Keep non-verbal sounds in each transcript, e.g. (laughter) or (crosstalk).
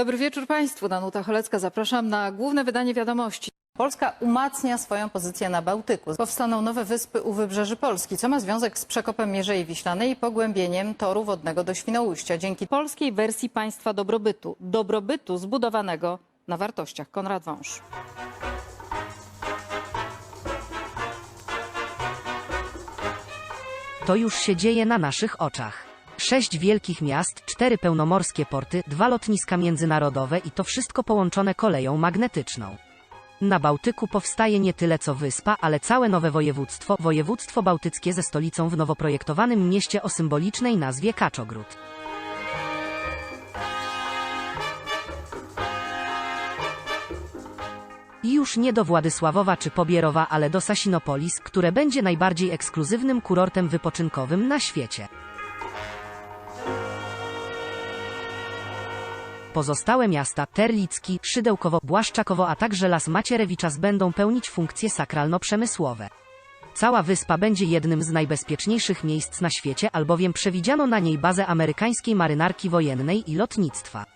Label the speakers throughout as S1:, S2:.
S1: Dobry wieczór Państwu. Danuta Cholecka. Zapraszam na główne wydanie wiadomości. Polska umacnia swoją pozycję na Bałtyku. Powstaną nowe wyspy u wybrzeży Polski, co ma związek z przekopem Mierzei Wiślanej i pogłębieniem toru wodnego do Świnoujścia. Dzięki polskiej wersji państwa dobrobytu. Dobrobytu zbudowanego na wartościach. Konrad Wąż.
S2: To już się dzieje na naszych oczach. Sześć wielkich miast, cztery pełnomorskie porty, dwa lotniska międzynarodowe i to wszystko połączone koleją magnetyczną. Na Bałtyku powstaje nie tyle co wyspa, ale całe nowe województwo, województwo bałtyckie ze stolicą w nowo projektowanym mieście o symbolicznej nazwie Kaczogród. Już nie do Władysławowa czy Pobierowa, ale do Sasinopolis, które będzie najbardziej ekskluzywnym kurortem wypoczynkowym na świecie. Pozostałe miasta Terlicki, Szydełkowo, Błaszczakowo, a także Las Macierewiczas będą pełnić funkcje sakralno-przemysłowe. Cała wyspa będzie jednym z najbezpieczniejszych miejsc na świecie, albowiem przewidziano na niej bazę amerykańskiej marynarki wojennej i lotnictwa.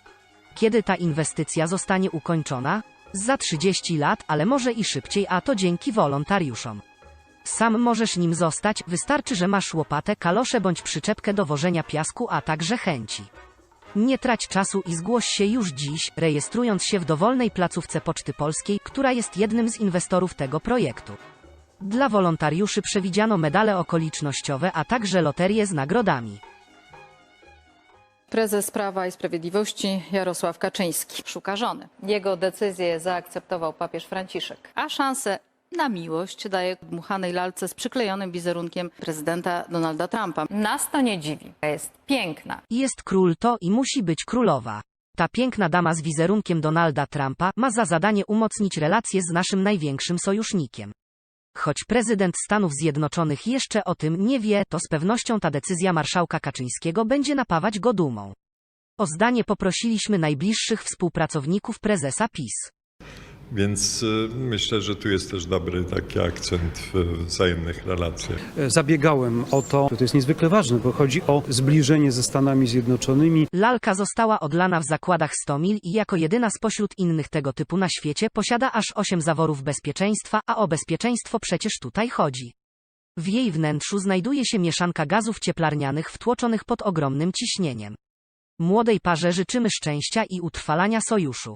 S2: Kiedy ta inwestycja zostanie ukończona? Za 30 lat, ale może i szybciej, a to dzięki wolontariuszom. Sam możesz nim zostać, wystarczy, że masz łopatę, kalosze bądź przyczepkę do wożenia piasku, a także chęci. Nie trać czasu i zgłoś się już dziś, rejestrując się w dowolnej placówce Poczty Polskiej, która jest jednym z inwestorów tego projektu. Dla wolontariuszy przewidziano medale okolicznościowe, a także loterie z nagrodami.
S1: Prezes Prawa i Sprawiedliwości Jarosław Kaczyński szuka żony. Jego decyzję zaakceptował papież Franciszek, a szansę na miłość daje dmuchanej lalce z przyklejonym wizerunkiem prezydenta Donalda Trumpa. Nas to nie dziwi. Jest piękna.
S2: Jest król to i musi być królowa. Ta piękna dama z wizerunkiem Donalda Trumpa ma za zadanie umocnić relacje z naszym największym sojusznikiem. Choć prezydent Stanów Zjednoczonych jeszcze o tym nie wie, to z pewnością ta decyzja marszałka Kaczyńskiego będzie napawać go dumą. O zdanie poprosiliśmy najbliższych współpracowników prezesa PiS.
S3: Więc y, myślę, że tu jest też dobry taki akcent w wzajemnych relacjach.
S4: Zabiegałem o to, to jest niezwykle ważne, bo chodzi o zbliżenie ze Stanami Zjednoczonymi.
S2: Lalka została odlana w zakładach 100 mil i jako jedyna spośród innych tego typu na świecie posiada aż 8 zaworów bezpieczeństwa, a o bezpieczeństwo przecież tutaj chodzi. W jej wnętrzu znajduje się mieszanka gazów cieplarnianych wtłoczonych pod ogromnym ciśnieniem. Młodej parze życzymy szczęścia i utrwalania sojuszu.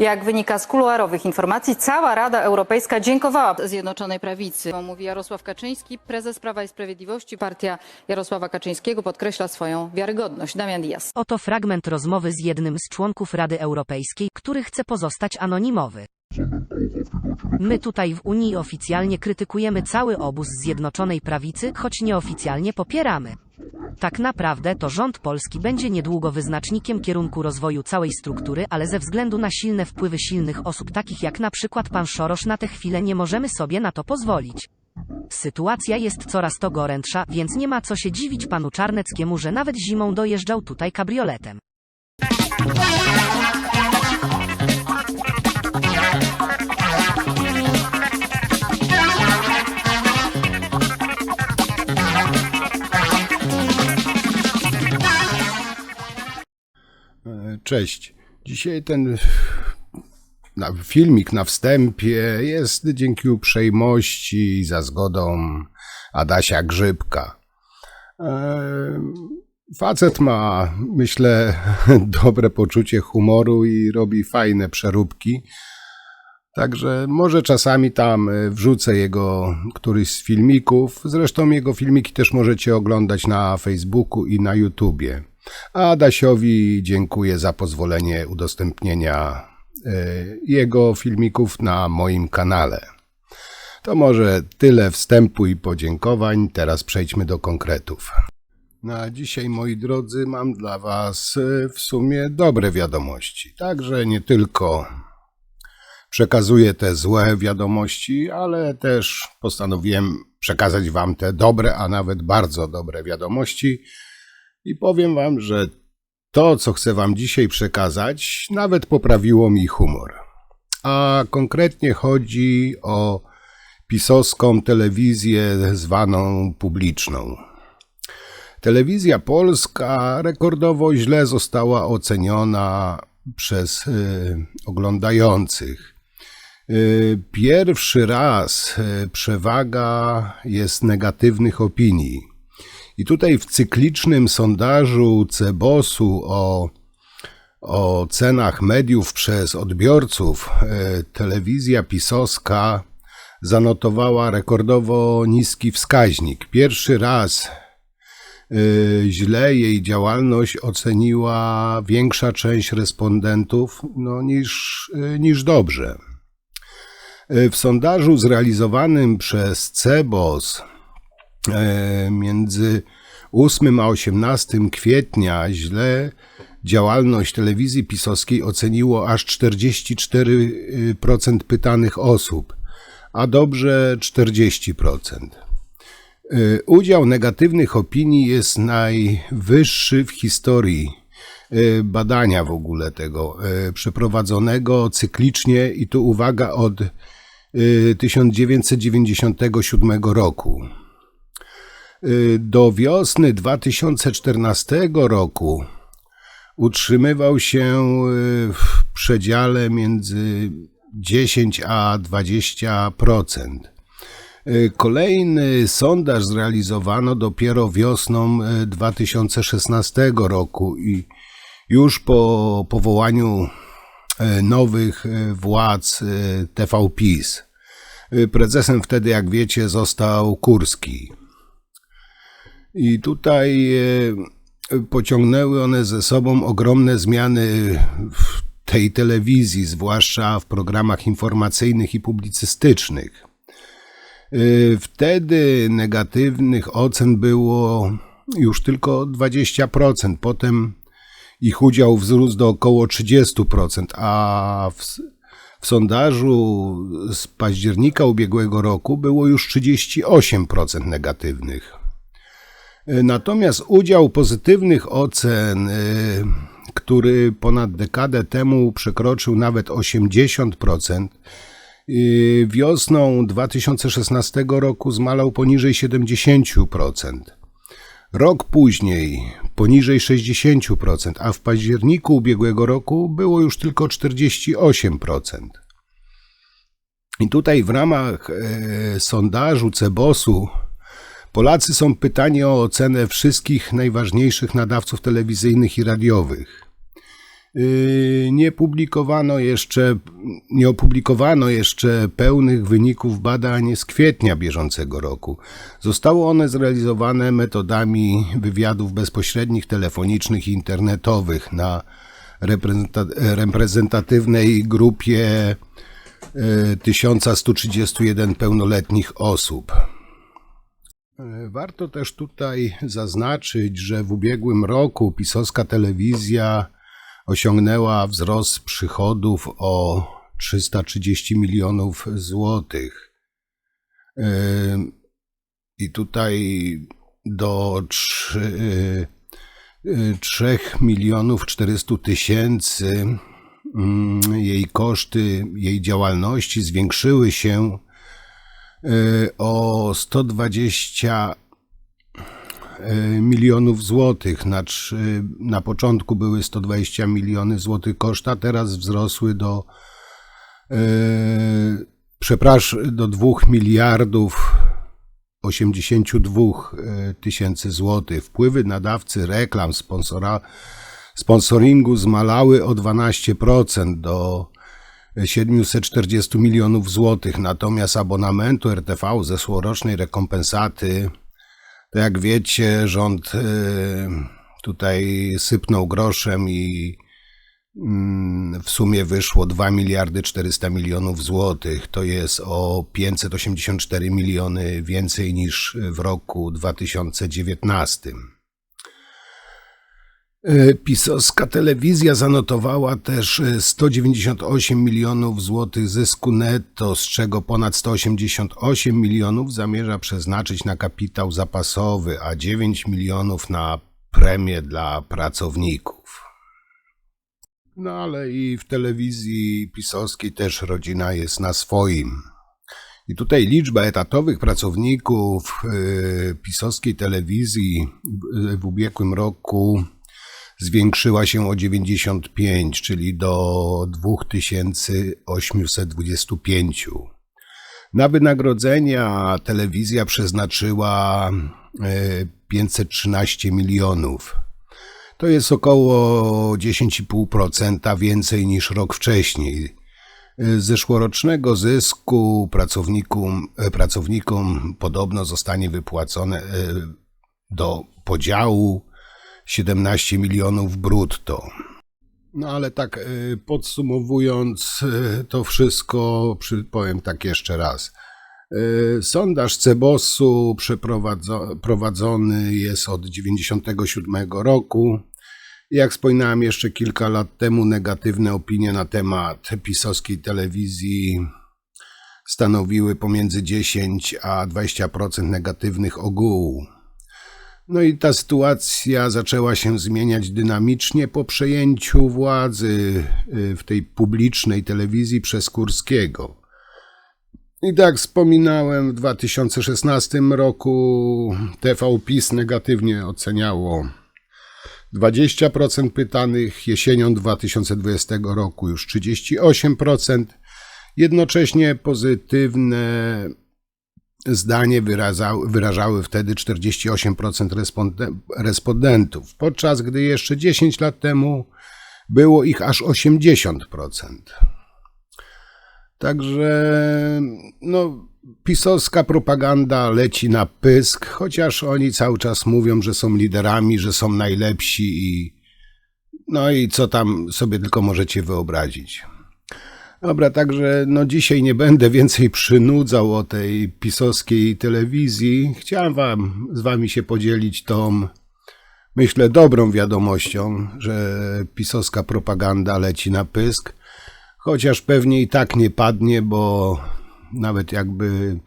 S1: Jak wynika z kuluarowych informacji, cała Rada Europejska dziękowała Zjednoczonej Prawicy. Mówi Jarosław Kaczyński, prezes Prawa i Sprawiedliwości. Partia Jarosława Kaczyńskiego podkreśla swoją wiarygodność. Damian Dias.
S2: Oto fragment rozmowy z jednym z członków Rady Europejskiej, który chce pozostać anonimowy. My tutaj w Unii oficjalnie krytykujemy cały obóz Zjednoczonej Prawicy, choć nieoficjalnie popieramy. Tak naprawdę to rząd polski będzie niedługo wyznacznikiem kierunku rozwoju całej struktury, ale ze względu na silne wpływy silnych osób takich jak na przykład pan Szorosz na tę chwilę nie możemy sobie na to pozwolić. Sytuacja jest coraz to gorętsza, więc nie ma co się dziwić panu Czarneckiemu, że nawet zimą dojeżdżał tutaj kabrioletem.
S5: Cześć. Dzisiaj ten filmik na wstępie jest dzięki uprzejmości za zgodą Adasia Grzybka. E, Facet ma, myślę, (laughs) dobre poczucie humoru i robi fajne przeróbki. Także może czasami tam e, wrzucę jego któryś z filmików. Zresztą jego filmiki też możecie oglądać na Facebooku i na YouTubie. A Adasiowi dziękuję za pozwolenie udostępnienia e, jego filmików na moim kanale. To może tyle wstępu i podziękowań. Teraz przejdźmy do konkretów. Na dzisiaj, moi drodzy, mam dla Was e, w sumie dobre wiadomości. Także nie tylko przekazuję te złe wiadomości, ale też postanowiłem przekazać Wam te dobre, a nawet bardzo dobre wiadomości. I powiem Wam, że to, co chcę Wam dzisiaj przekazać, nawet poprawiło mi humor. A konkretnie chodzi o pisowską telewizję zwaną publiczną. Telewizja polska rekordowo źle została oceniona przez y, oglądających. Y, Pierwszy raz y, przewaga jest negatywnych opinii. I tutaj w cyklicznym sondażu Cebosu o, o cenach mediów przez odbiorców y, telewizja pisowska zanotowała rekordowo niski wskaźnik. Pierwszy raz y, źle jej działalność oceniła większa część respondentów no, niż, y, niż dobrze. W sondażu zrealizowanym przez CEBOS e, między 8 a 18 kwietnia źle działalność telewizji pisowskiej oceniło aż 44% pytanych osób, a dobrze 40%. Y, Udział negatywnych opinii jest najwyższy w historii y, badania w ogóle tego y, przeprowadzonego cyklicznie i tu uwaga od y, 1997 roku. Y, Do wiosny 2014 roku utrzymywał się y, w przedziale między 10 a 20%. Y, Kolejny sondaż zrealizowano dopiero wiosną y, 2016 roku i już po powołaniu nowych władz TV PiS. Y, Prezesem wtedy, jak wiecie, został Kurski. I tutaj e, pociągnęły one ze sobą ogromne zmiany w tej telewizji, zwłaszcza w programach informacyjnych i publicystycznych. E, Wtedy negatywnych ocen było już tylko 20%, potem ich udział wzrósł do około 30%, a w, w sondażu z października ubiegłego roku było już 38% negatywnych. Natomiast udział pozytywnych ocen, y, który ponad dekadę temu przekroczył nawet 80%, y, wiosną 2016 roku zmalał poniżej 70%. Rok później poniżej 60%, a w październiku ubiegłego roku było już tylko 48%. I tutaj w ramach e, sondażu Cebosu Polacy są pytani o ocenę wszystkich najważniejszych nadawców telewizyjnych i radiowych. Yy, Nie publikowano jeszcze, nie opublikowano jeszcze pełnych wyników badań z kwietnia bieżącego roku. Zostały one zrealizowane metodami wywiadów bezpośrednich, telefonicznych i internetowych na reprezenta- reprezentatywnej grupie yy, 1131 pełnoletnich osób. Warto też tutaj zaznaczyć, że w ubiegłym roku pisowska telewizja osiągnęła wzrost przychodów o 330 milionów złotych. Yy, I tutaj do 3, 3 milionów 400 tysięcy mm, jej koszty, jej działalności zwiększyły się o 120 y, milionów złotych. Na, trzy- na początku były 120 miliony złotych koszta, teraz wzrosły do y, przepraszam, do 2 miliardów 82 y, tysięcy złotych. Wpływy nadawcy reklam, sponsora, sponsoringu zmalały o 12% do 740 milionów złotych, natomiast abonamentu RTV zeszłorocznej rekompensaty, to jak wiecie, rząd y, tutaj sypnął groszem i mm, w sumie wyszło 2 miliardy 400 milionów złotych. To jest o 584 miliony więcej niż w roku 2019. E, Pisowska telewizja zanotowała też e, 198 milionów złotych zysku netto, z czego ponad 188 milionów zamierza przeznaczyć na kapitał zapasowy, a 9 milionów na premie dla pracowników. No ale i w telewizji pisowskiej też rodzina jest na swoim. I tutaj liczba etatowych pracowników e, pisowskiej telewizji w ubiegłym roku zwiększyła się o 95, czyli do 2825. Na wynagrodzenia telewizja przeznaczyła e, 513 milionów. To jest około 10,5% więcej niż rok wcześniej. Z zeszłorocznego zysku pracownikom, e, pracownikom podobno zostanie wypłacone e, do podziału 17 milionów brutto. No ale tak e, podsumowując e, to wszystko, powiem tak jeszcze raz. E, Sondaż Cebosu przeprowadzo- prowadzony jest od 97 roku. Jak wspominałem jeszcze kilka lat temu, negatywne opinie na temat pisowskiej telewizji stanowiły pomiędzy 10 a 20% negatywnych ogółu. No i ta sytuacja zaczęła się zmieniać dynamicznie po przejęciu władzy y, w tej publicznej telewizji przez Kurskiego. I tak wspominałem, w 2016 roku TV PiS negatywnie oceniało 20% pytanych, jesienią 2020 roku już 38%. Jednocześnie pozytywne zdanie wyrażały, wtedy 48% responde- respondentów, podczas gdy jeszcze 10 lat temu było ich aż 80%. Także no, pisowska propaganda leci na pysk, chociaż oni cały czas mówią, że są liderami, że są najlepsi i no i co tam sobie tylko możecie wyobrazić. Dobra, także no dzisiaj nie będę więcej przynudzał o tej pisowskiej telewizji. Chciałem wam, z wami się podzielić tą, myślę, dobrą wiadomością, że pisowska propaganda leci na pysk. Chociaż pewnie i tak nie padnie, bo nawet jakby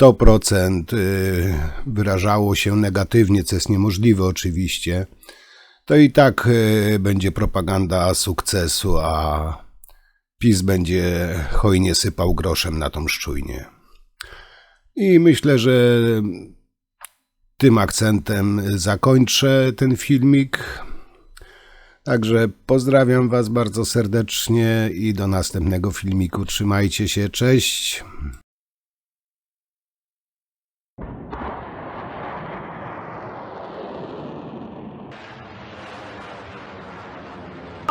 S5: 100% y, wyrażało się negatywnie, co jest niemożliwe oczywiście, to i tak y, będzie propaganda sukcesu, a PiS będzie hojnie sypał groszem na tą szczujnię. I myślę, że tym akcentem zakończę ten filmik. Także pozdrawiam Was bardzo serdecznie i do następnego filmiku. Trzymajcie się, cześć.